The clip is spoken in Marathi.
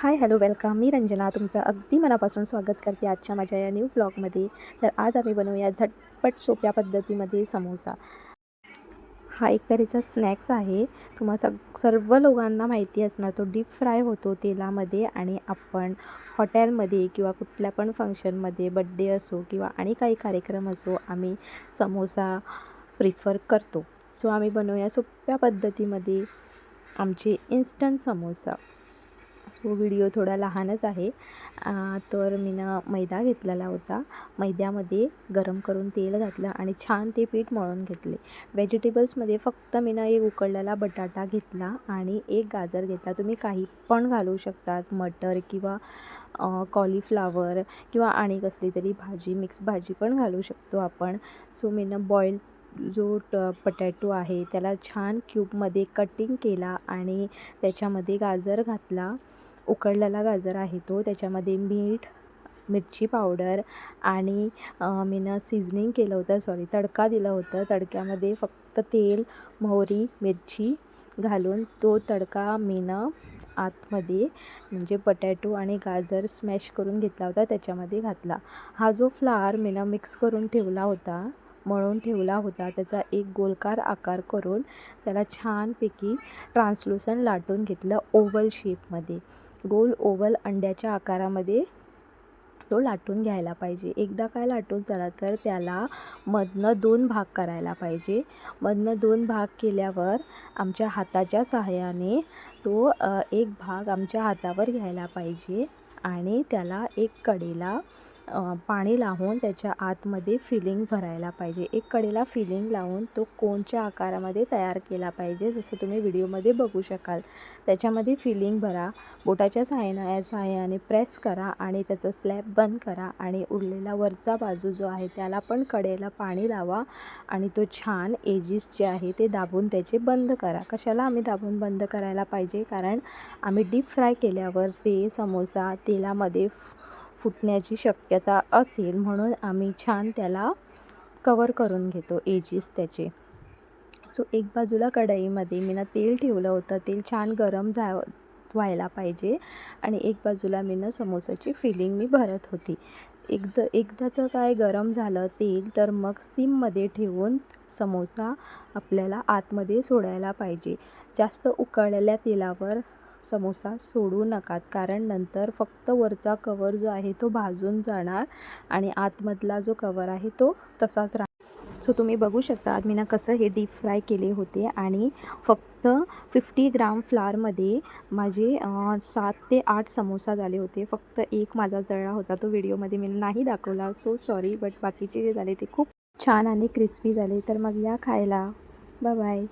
हाय हॅलो वेलकम मी रंजना तुमचं अगदी मनापासून स्वागत करते आजच्या माझ्या या न्यू ब्लॉगमध्ये तर आज आम्ही बनवूया झटपट सोप्या पद्धतीमध्ये समोसा. हा एक तऱ्हेचा स्नॅक्स आहे. तुम्हा सग सर्व लोकांना माहिती असणार तो डीप फ्राय होतो तेलामध्ये आणि आपण हॉटेलमध्ये किंवा कुठल्या पण फंक्शनमध्ये बड्डे असो किंवा आणि काही कार्यक्रम असो आम्ही समोसा प्रिफर करतो. सो आम्ही बनवूया सोप्या पद्धतीमध्ये आमचे इन्स्टंट समोसा. सो व्हिडिओ थोडा लहानच आहे. तर मी ना मैदा घेतलेला होता. मैद्यामध्ये गरम करून तेल घातलं आणि छान ते पीठ मळून घेतले. व्हेजिटेबल्समध्ये फक्त मी ना एक उकडलेला बटाटा घेतला आणि एक गाजर घेतला. तुम्ही काही पण घालू शकतात. मटर किंवा कॉलीफ्लावर किंवा आणि कसली तरी भाजी मिक्स भाजी पण घालू शकतो आपण. सो मी ना बॉईल जो ट पटॅटो आहे त्याला छान क्यूबमध्ये कटिंग केला आणि त्याच्यामध्ये गाजर घातला. उकडलेला गाजर आहे तो. त्याच्यामध्ये मीठ मिरची पावडर आणि मी ना सिझनिंग केलं होतं. सॉरी तडका दिलं होतं. तडक्यामध्ये फक्त तेल मोहरी मिरची घालून तो तडका मी ना आतमध्ये म्हणजे बटॅटो आणि गाजर स्मॅश करून घेतला होता. त्याच्यामध्ये घातला. हा जो फ्लावर मी ना मिक्स करून ठेवला होता मळून ठेवला होता त्याचा एक गोलकार आकार करून त्याला छानपैकी ट्रान्सलुसन लाटून घेतलं ओवल शेपमध्ये गोल ओवल अंड्याच्या आकारामध्ये तो लाटून घ्यायला पाहिजे. एकदा काय लाटून झाला तर त्याला मधनं दोन भाग करायला पाहिजे. मधनं दोन भाग केल्यावर आमच्या हाताच्या सहाय्याने तो एक भाग आमच्या हातावर घ्यायला पाहिजे आणि त्याला एक कडेला पाणी लावून त्याच्या आतमध्ये फिलिंग भरायला पाहिजे. एक कडेला फिलिंग लावून तो कोनच्या आकारामध्ये तयार केला पाहिजे जसं तुम्ही व्हिडिओमध्ये बघू शकाल. त्याच्यामध्ये फिलिंग भरा बोटाच्या साहाय्याने साहाय्याने प्रेस करा आणि त्याचा स्लॅब बंद करा आणि उरलेला वरचा बाजू जो आहे त्याला पण कडेला पाणी लावा आणि तो छान एजीस जे आहे ते दाबून त्याचे बंद करा. कशाला आम्ही दाबून बंद करायला पाहिजे? कारण आम्ही डीप फ्राय केल्यावर ते समोसा तेलामध्ये फुटण्याची शक्यता असेल म्हणून आम्ही छान त्याला कवर करून घेतो एजीस त्याचे. सो एक बाजूला कढईमध्ये मी ना तेल ठेवलं होतं. तेल छान गरम जा व्हायला पाहिजे. आणि एक बाजूला मी ना समोसाची फिलिंग मी भरत होती. एकदा एकदाचं काय गरम झालं तेल तर मग सिममध्ये ठेवून समोसा आपल्याला आतमध्ये सोडायला पाहिजे. जास्त उकळलेल्या तेलावर समोसा सोडू नकात. कारण नंतर फक्त वरचा कवर जो आहे तो भाजून जाणार आणि आतमधला जो कवर आहे तो तसाच राहणार सो तुम्ही बघू शकता मी ना कसं हे डीप फ्राय केले होते आणि फक्त फिफ्टी ग्राम फ्लारमध्ये माझे सात ते आठ समोसा झाले होते. फक्त एक माझा जळला होता. तो व्हिडिओमध्ये मी नाही दाखवला. सो सॉरी बट बाकीचे जे झाले ते खूप छान आणि क्रिस्पी झाले. तर मग या खायला. Bye bye